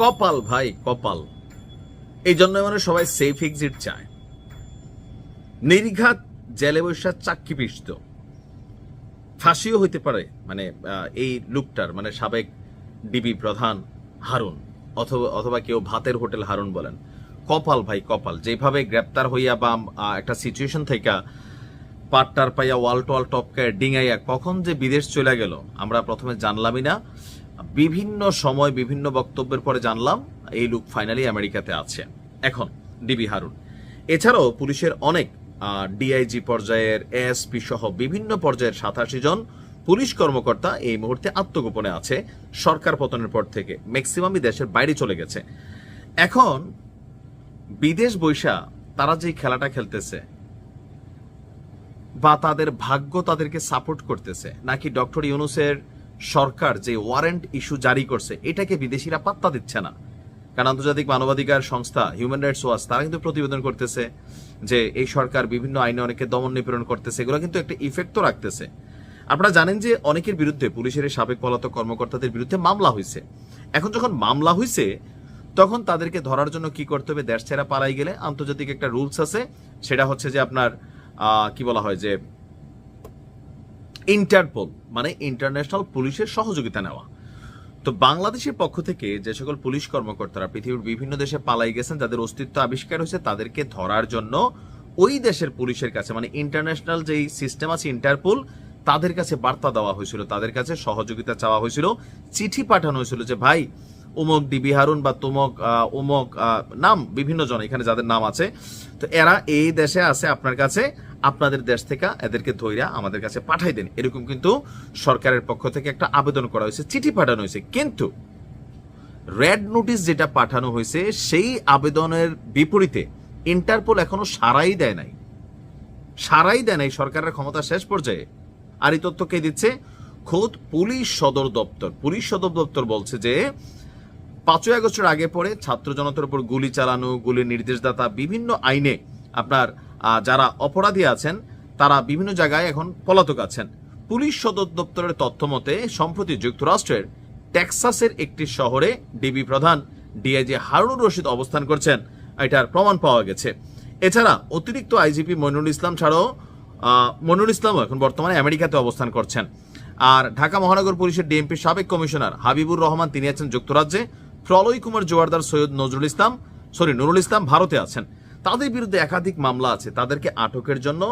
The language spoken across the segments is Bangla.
কপাল, ভাই, কপাল। এই জন্য মানে সবাই সেফ এক্সিট চায়। নির্ঘাত জেলে বৈশা চাক্কি পিষ্ট। ফাঁসিও হইতে পারে মানে এই লুকটার মানে সাবেক ডিবি প্রধান হারুন, অথবা অথবা কেউ ভাতের হোটেল হারুন বলেন। কপাল, ভাই, কপাল। যেভাবে গ্রেপ্তার হইয়া বা একটা সিচুয়েশন থেকে পাট্টার পাইয়া ওয়াল টোয়াল টপকে ডিঙাইয়া কখন যে বিদেশ চলে গেল, আমরা প্রথমে জানলামই না। বিভিন্ন সময় বিভিন্ন বক্তব্যের পরে জানলাম, এই লুক ফাইনালি আমেরিকাতে আছে। এখন, ডিবি হারুন। এছাড়াও পুলিশের অনেক ডিআইজি পর্যায়ের এএসপি সহ বিভিন্ন পর্যায়ের সাতাশি জন পুলিশ কর্মকর্তা এই মুহূর্তে আত্মগোপনে আছে। সরকার পতনের পর থেকে ম্যাক্সিমামই দেশের বাইরে চলে গেছে। এখন, বিদেশ বৈশা, তারা যে খেলাটা খেলতেছে, বা তাদের ভাগ্য তাদেরকে সাপোর্ট করতেছে, নাকি ডক্টর ইউনুসের সরকার যে ওয়ারেন্ট ইস্যু জারি করছে, এটাকে বিদেশিরা পাত্তা দিচ্ছে না। কারণ আন্তর্জাতিক মানবাধিকার সংস্থা হিউম্যান রাইটস ওয়াচ তারা কিন্তু প্রতিবেদন করতেছে যে এই সরকার বিভিন্ন আইনে অনেকে দমন নিপীড়ন করতেছে, এগুলো কিন্তু একটা ইফেক্টও রাখতেছে। আপনারা জানেন যে অনেকের বিরুদ্ধে পুলিশের সাবেক পলাতক কর্মকর্তাদের বিরুদ্ধে মামলা হয়েছে। এখন যখন মামলা হয়েছে, তখন তাদেরকে ধরার জন্য কি করতে হবে? দেশ ছেড়া পালাই গেলে আন্তর্জাতিক একটা রুলস আছে, সেটা হচ্ছে যে আপনার কি বলা হয় যে ইন্টারপোল মানে ইন্টারন্যাশনাল পুলিশের সহযোগিতা নেওয়া। তো বাংলাদেশের পক্ষ থেকে যে সকল পুলিশ কর্মকর্তারা পৃথিবীর বিভিন্ন দেশে পালাই গেছেন, যাদের অস্তিত্ব আবিষ্কার হয়েছে, তাদেরকে ধরার জন্য ওই দেশের পুলিশের কাছে মানে ইন্টারন্যাশনাল যেই সিস্টেম আছে, ইন্টারপোল, তাদের কাছে বার্তা দেওয়া হয়েছিল, তাদের কাছে সহযোগিতা চাওয়া হয়েছিল, চিঠি পাঠানো হয়েছিল যে, ভাই উমক, ডিবি হারুন বা তুমক উমক নাম বিভিন্ন জন এখানে যাদের নাম আছে। তো এরা এই দেশে আছে আপনার কাছে, আপনাদের দেশ থেকে এদেরকে ধৈর্য আমাদের কাছে পাঠাই দেন। এরকম কিন্তু সরকারের পক্ষ থেকে একটা আবেদন করা হয়েছে, চিঠি পাঠানো হয়েছে। কিন্তু রেড নোটিশ যেটা পাঠানো হয়েছে, সেই আবেদনের বিপরীতে ইন্টারপোল এখনও সারাই দেয় নাই। সারাই দেয় নাই সরকারের ক্ষমতা শেষ পর্যায়ে। আর এই তথ্য কে দিচ্ছে? খোদ পুলিশ সদর দপ্তর। পুলিশ সদর দপ্তর বলছে যে পাঁচই আগস্টের আগে পরে ছাত্র জনতার উপর গুলি চালানো গুলির নির্দেশদাতা বিভিন্ন আইনে আপনার যারা অপরাধী আছেন তারা বিভিন্ন জায়গায় এখন পলাতক আছেন। পুলিশ সদর দপ্তরের তথ্য মতে সম্প্রতি যুক্তরাষ্ট্রের টেক্সাসের একটি শহরে ডিবি প্রধান ডিআইজি হারুনুর রশিদ অবস্থান করছেন। এটার প্রমাণ পাওয়া গেছে। এছাড়া অতিরিক্ত আইজিপি মইনুল ইসলাম ছাড়াও আহ, মনিরুল ইসলামও এখন বর্তমানে আমেরিকাতে অবস্থান করছেন। আর ঢাকা মহানগর পুলিশের ডিএমপি সাবেক কমিশনার হাবিবুর রহমান তিনি আছেন যুক্তরাজ্যে। প্রলয় কুমার জোয়ারদার সৈয়দ নজরুল ইসলাম সরি নুরুল ইসলাম ভারতে আছেন। তাদের বিরুদ্ধে একাধিক মামলা আছে। তাদেরকে আটকের জন্য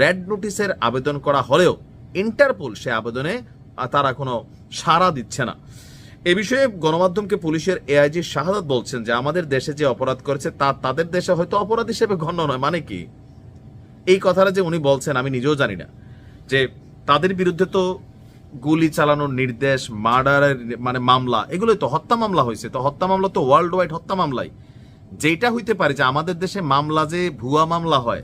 রেড নোটিশের আবেদন করা হলেও ইন্টারপোল সে আবেদনে তারা কোনো সাড়া দিচ্ছে না। এ বিষয়ে গণমাধ্যমকে পুলিশের এআইজি শাহাদাত বলছেন যে, আমাদের দেশে যে অপরাধ করেছে, তা তাদের দেশে হয়তো অপরাধ হিসেবে গণ্য নয়। মানে কি? এই কথাটা যে উনি বলছেন, আমি নিজেও জানি না। যে তাদের বিরুদ্ধে তো গুলি চালানোর নির্দেশ, মার্ডারের মানে মামলা, এগুলোই তো হত্যা মামলা হয়েছে। তো হত্যা মামলা তো ওয়ার্ল্ড ওয়াইড হত্যা মামলাই। যেটা হইতে পারে যে আমাদের দেশে মামলা যে ভুয়া মামলা হয়,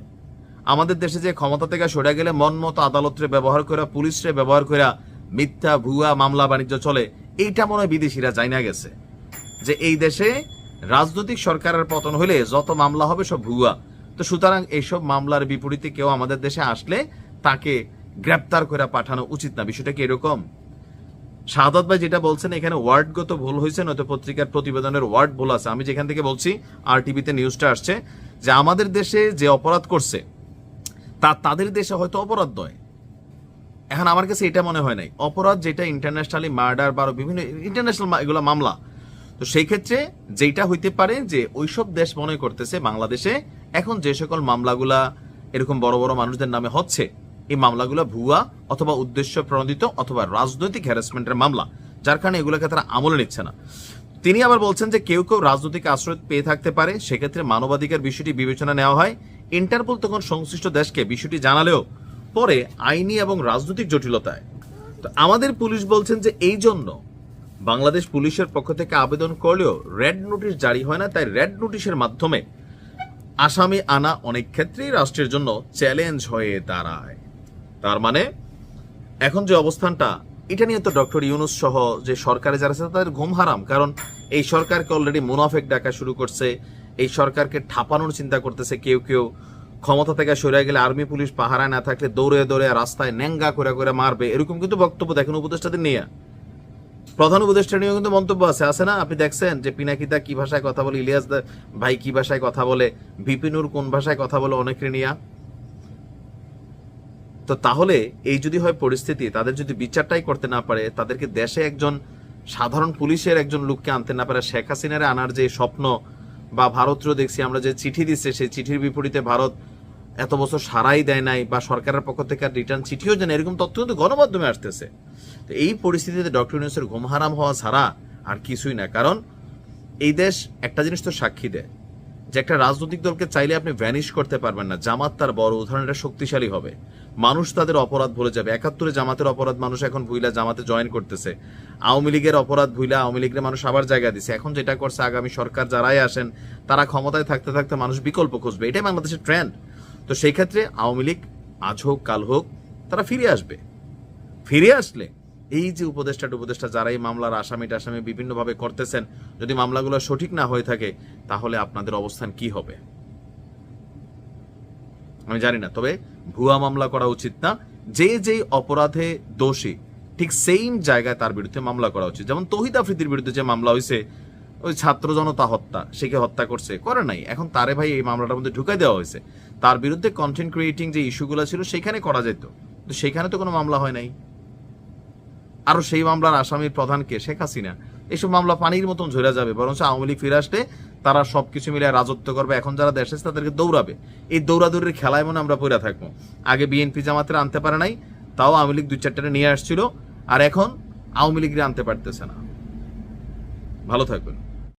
আমাদের দেশে যে ক্ষমতা থেকে সরে গেলে মন মতো আদালতরে ব্যবহার করে পুলিশরে ব্যবহার করে মিথ্যা, ভুয়া মামলা বাণিজ্য চলে, এইটা মনে হয় বিদেশিরা যাই না গেছে। যে এই দেশে রাজনৈতিক সরকারের পতন হলে যত মামলা হবে সব ভুয়া। তো সুতরাং এইসব মামলার বিপরীতে কেউ আমাদের দেশে আসলে তাকে গ্রেপ্তার করে পাঠানো উচিত না। বিষয়টা কি এরকম? শাহাদত ভাই যেটা বলছেন, এখানে ওয়ার্ডগত ভুল হয়েছে, নয়তো পত্রিকার প্রতিবেদনের ওয়ার্ড ভুল আছে। আমি যেখান থেকে বলছি আর টিভিতে নিউজটা আসছে যে আমাদের দেশে যে অপরাধ করছে, তা তাদের দেশে হয়তো অপরাধ নয়। এখন আমার কাছে এটা মনে হয় নাই। অপরাধ যেটা ইন্টারন্যাশনালি মার্ডার বা বিভিন্ন ইন্টারন্যাশনাল এগুলো মামলা, তো সেই ক্ষেত্রে যেটা হইতে পারে যে ওইসব দেশ মনে করতেছে বাংলাদেশে, এখন যে সকল মামলাগুলা এরকম বড় বড় মানুষদের নামে হচ্ছে এই মামলাগুলো ভুয়া অথবা উদ্দেশ্য প্রণোদিত অথবা রাজনৈতিক হ্যারাসমেন্টের মামলা, যার কারণে এগুলোকে তারা আমলে নিচ্ছে না। তিনি আবার বলছেন যে কেউ কেউ রাজনৈতিক আশ্রয় পেয়ে থাকতে পারে, সেক্ষেত্রে মানবাধিকার বিষয়টি বিবেচনা নেওয়া হয়। ইন্টারপোল তখন সংশ্লিষ্ট দেশকে বিষয়টি জানালেও পরে আইনি এবং রাজনৈতিক জটিলতায়। তো আমাদের পুলিশ বলছেন যে এই জন্য বাংলাদেশ পুলিশের পক্ষ থেকে আবেদন করলেও রেড নোটিশ জারি হয় না, তাই রেড নোটিশের মাধ্যমে আসামি আনা অনেক ক্ষেত্রেই রাষ্ট্রের জন্য চ্যালেঞ্জ হয়ে দাঁড়ায়। তার মানে এখন যে অবস্থানটা, এটা নিয়ে তো ডক্টর ইউনুস সহ যে সরকারে যারা আছে তাদের ঘুম হারাম। কারণ এই সরকারকে অলরেডি মুনাফেক ডাকা শুরু করছে, এই সরকারকে ঠাপানোর চিন্তা করতেছে কেউ কেউ। ক্ষমতা থেকে সরে গেলে আর্মি, পুলিশ পাহারায় না থাকলে দৌড়ে দৌড়ে রাস্তায় ন্যাঙ্গা করে করে মারবে। এরকম কিন্তু বক্তব্য দেখেন উপদেষ্টাদের নিয়ে। প্রধান উপদেষ্টা নিয়েও কিন্তু মন্তব্য আছে। আছে না? আপনি দেখছেন যে পিনাকিতা কি ভাষায় কথা বলে, ইলিয়াস ভাই কি ভাষায় কথা বলে বিপিনুর কোন ভাষায় কথা বলে অনেকে নিয়া? তো তাহলে এই যদি হয় পরিস্থিতি, তাদের যদি বিচারটাই করতে না পারে, তাদেরকে দেশে একজন সাধারণ পুলিশের একজন লোককে আনতে না পারে, শেখ হাসিনারে আনার যে স্বপ্ন বা ভারতীয় দেখছি, আমরা যে চিঠি দিচ্ছে, সেই চিঠির বিপরীতে ভারত এত বছর সারাই দেয় নাই বা সরকারের পক্ষ থেকে আর রিটার্ন চিঠিও জানে এরকম তথ্য কিন্তু গণমাধ্যমে আসতেছে। তো এই পরিস্থিতিতে ডক্টর ইউনুসের ঘুম হারাম হওয়া ছাড়া আর কিছুই না। কারণ এই দেশ একটা জিনিস তো সাক্ষী দেয়, যে একটা রাজনৈতিক দলকে চাইলে আপনি ভ্যানিশ করতে পারবেন না। জামাত তার বড়, উদাহরণ, এটা শক্তিশালী হবে। মানুষ তাদের অপরাধ ভুলে যাবে। একাত্তরে জামাতের অপরাধ মানুষ এখন ভুইলা জামাতে জয়েন করতেছে। আওয়ামী লীগের অপরাধ ভুইলা আওয়ামী লীগের মানুষ আবার জায়গা দিছে। এখন যেটা করছে আগামী সরকার যারাই আসেন, তারা ক্ষমতায় থাকতে থাকতে মানুষ বিকল্প খুঁজবে। এটাই বাংলাদেশের ট্রেন্ড তো সেই ক্ষেত্রে আওয়ামী লীগ আজ হোক, কাল হোক, তারা ফিরে আসবে। ফিরে আসলে এই যে উপদেষ্টা উপদেষ্টা যারা এই মামলার আসামি টাসামি বিভিন্নভাবে করতেছেন, যদি মামলাগুলো সঠিক না হয়ে থাকে, তাহলে আপনাদের অবস্থান কি হবে? আমি জানি না, তবে ভুয়া মামলা করা উচিত না। যে যেই অপরাধে দোষী, ঠিক সেম জায়গায় তার বিরুদ্ধে মামলা করা উচিত। যেমন তহিদ আফ্রিদির বিরুদ্ধে যে মামলা হয়েছে ওই ছাত্র জনতা হত্যা, সে সেকে হত্যা করছে, করে নাই। এখন তারে ভাই এই মামলাটার মধ্যে ঢুকাই দেওয়া হয়েছে। তার বিরুদ্ধে কন্টেন্ট ক্রিয়েটিং যে ইস্যুগুলো ছিল, সেখানে করা যেত। তো সেখানে তো কোনো মামলা হয় নাই। আরও সেই মামলার আসামির প্রধানকে শেখ হাসিনা। এসব মামলা পানির মতন ঝরে যাবে, বরঞ্চ আওয়ামী লীগ ফিরে আসলে তারা সবকিছু মিলে রাজত্ব করবে। এখন যারা দেশে তাদেরকে দৌড়াবে। এই দৌড়াদৌড়ির খেলায় মনে আমরা পড়ে থাকব। আগে বিএনপি জামাতের আনতে পারে নাই, তাও আওয়ামী লীগ দুই চারটা নিয়ে আসছিল, আর এখন আওয়ামী লীগরে আনতে পারতেছে না। ভালো থাকবেন।